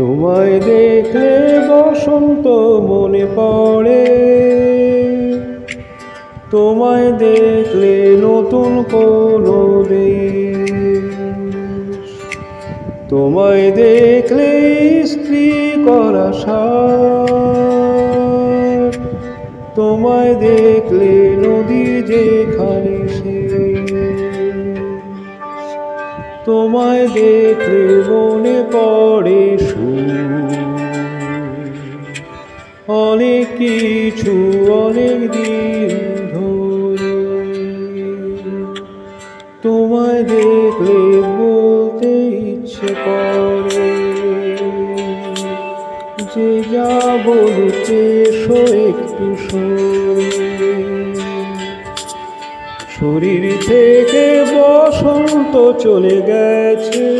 তোমায় দেখলে বসন্ত মনে পড়ে। তোমায় দেখলে নতুন কোনো তোমায় দেখলে স্ত্রী করা সার। তোমায় দেখলে নদী যেখানে শেষ তোমায় দেখলে মনে পড়ে অনেক কিছু, অনেক দিন ধরে তোমায় দেখলে বলতে ইচ্ছে করে। যে যা বলতে একটু সরে শরীর থেকে বসন্ত চলে গেছে।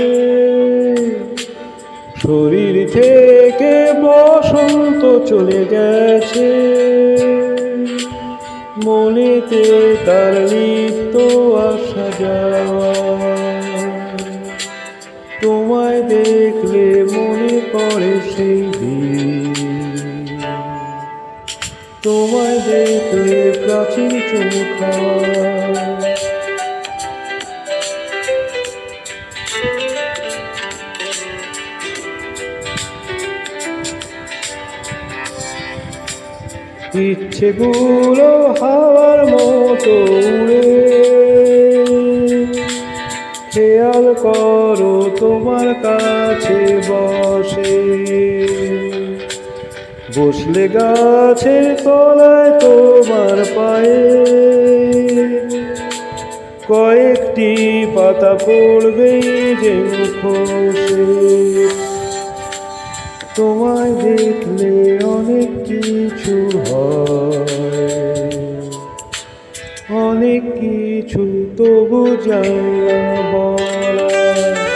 শরীর থেকে বসন্ত চলে গেছে। মনেতে তার নিত্য আসা যাওয়া। তোমায় দেখলে মনে পড়ে সেই তোমায় দেখলে প্রাচীর চোখা ইচ্ছেগুলো হাওয়ার মতো উড়ে। খেয়াল করো তোমার কাছে বসে। বসলে গাছের তলায় তোমার পায়ে। কয়েকটি পাতা পড়বে যে মুখোশে। তোমায় দেখলে অনেক কিছু হয়। অনেক কিছু তবু জানা বলা।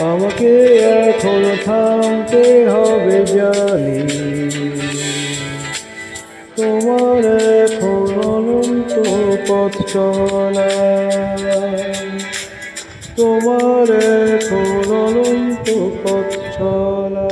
আমাকে এখন থামতে হবে জানি। তোমার এখন অনন্ত পথ চলা তোমার এখন অনন্ত পথ চলা